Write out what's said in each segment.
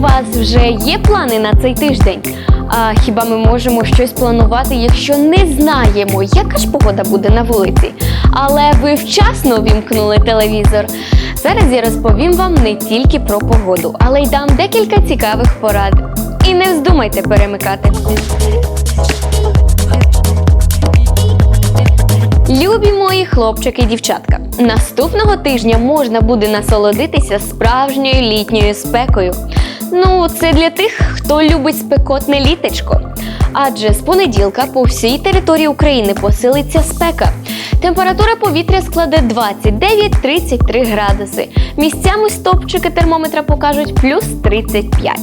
У вас вже є плани на цей тиждень? А хіба ми можемо щось планувати, якщо не знаємо, яка ж погода буде на вулиці? Але ви вчасно вімкнули телевізор. Зараз я розповім вам не тільки про погоду, але й дам декілька цікавих порад. І не вздумайте перемикати. Любі мої хлопчики і дівчатка, наступного тижня можна буде насолодитися справжньою літньою спекою. Ну, це для тих, хто любить спекотне літечко. Адже з понеділка по всій території України посилиться спека. Температура повітря складе 29-33 градуси. Місцями стопчики термометра покажуть плюс 35.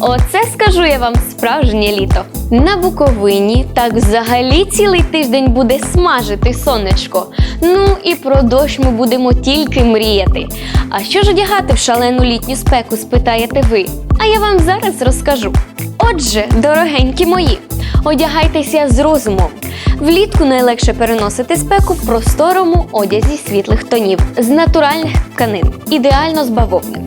Оце скажу я вам справжнє літо. На Буковині так взагалі цілий тиждень буде смажити сонечко. Ну і про дощ ми будемо тільки мріяти. А що ж одягати в шалену літню спеку, спитаєте ви? А я вам зараз розкажу. Отже, дорогенькі мої, одягайтеся з розумом. Влітку найлегше переносити спеку в просторому одязі світлих тонів з натуральних тканин, ідеально з бавовни.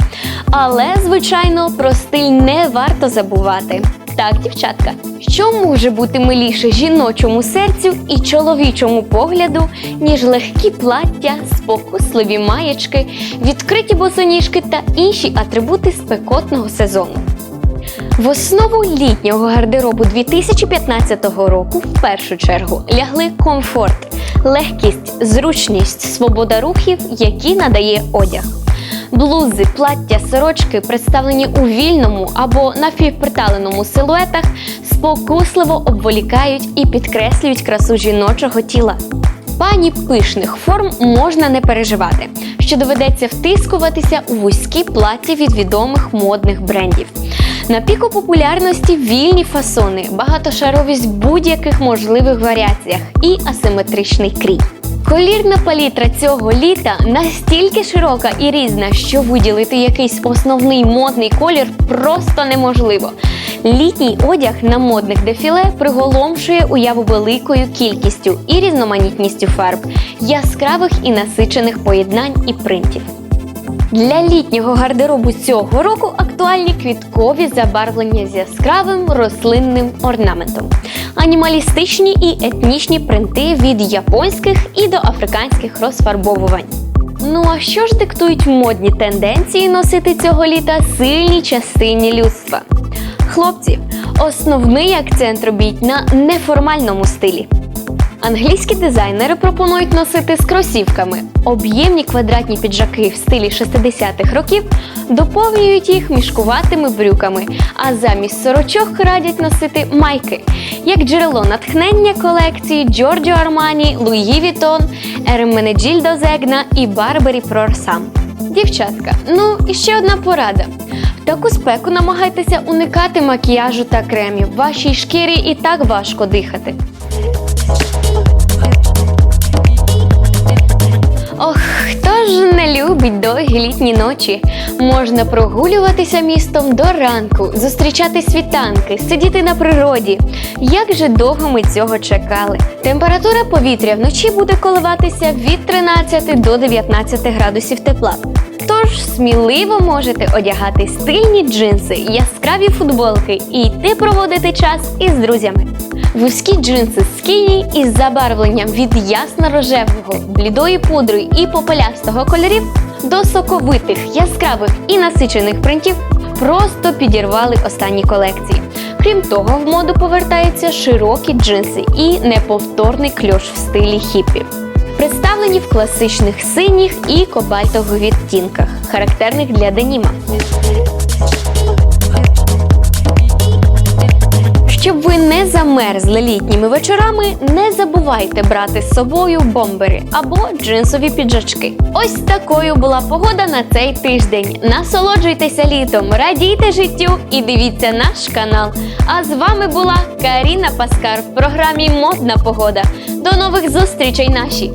Але, звичайно, про стиль не варто забувати. Так, дівчатка, що може бути миліше жіночому серцю і чоловічому погляду, ніж легкі плаття, спокусливі маєчки, відкриті босоніжки та інші атрибути спекотного сезону. В основу літнього гардеробу 2015 року в першу чергу лягли комфорт, легкість, зручність, свобода рухів, які надає одяг. Блузи, плаття, сорочки, представлені у вільному або напівприталеному силуетах, спокусливо обволікають і підкреслюють красу жіночого тіла. Пані пишних форм можна не переживати, що доведеться втискуватися у вузькі плаття від відомих модних брендів. На піку популярності вільні фасони, багатошаровість в будь-яких можливих варіаціях і асиметричний крій. Колірна палітра цього літа настільки широка і різна, що виділити якийсь основний модний колір просто неможливо. Літній одяг на модних дефіле приголомшує уяву великою кількістю і різноманітністю фарб, яскравих і насичених поєднань і принтів. Для літнього гардеробу цього року актуальні квіткові забарвлення з яскравим рослинним орнаментом, анімалістичні і етнічні принти від японських і до африканських розфарбовувань. Ну а що ж диктують модні тенденції носити цього літа сильній частині людства? Хлопці, основний акцент робіть на неформальному стилі. Англійські дизайнери пропонують носити з кросівками. Об'ємні квадратні піджаки в стилі 60-х років доповнюють їх мішкуватими брюками, а замість сорочок радять носити майки, як джерело натхнення колекції Giorgio Armani, Louis Vuitton, Ermenegildo Zegna і Barberi Prorsam. Дівчатка, ну і ще одна порада. В таку спеку намагайтеся уникати макіяжу та кремів. Вашій шкірі і так важко дихати. Довгі літні ночі? Можна прогулюватися містом до ранку, зустрічати світанки, сидіти на природі. Як же довго ми цього чекали? Температура повітря вночі буде коливатися від 13 до 19 градусів тепла. Тож сміливо можете одягати стильні джинси, яскраві футболки і йти проводити час із друзями. Вузькі джинси скіні із забарвленням від ясно-рожевого, блідої пудри і попелястого кольорів до соковитих, яскравих і насичених принтів просто підірвали останні колекції. Крім того, в моду повертаються широкі джинси і неповторний кльош в стилі хіпі. Представлені в класичних синіх і кобальтових відтінках, характерних для деніма. Щоб ви не замерзли літніми вечорами, не забувайте брати з собою бомбери або джинсові піджачки. Ось такою була погода на цей тиждень. Насолоджуйтеся літом, радійте життю і дивіться наш канал. А з вами була Каріна Паскар в програмі Модна погода. До нових зустрічей наші!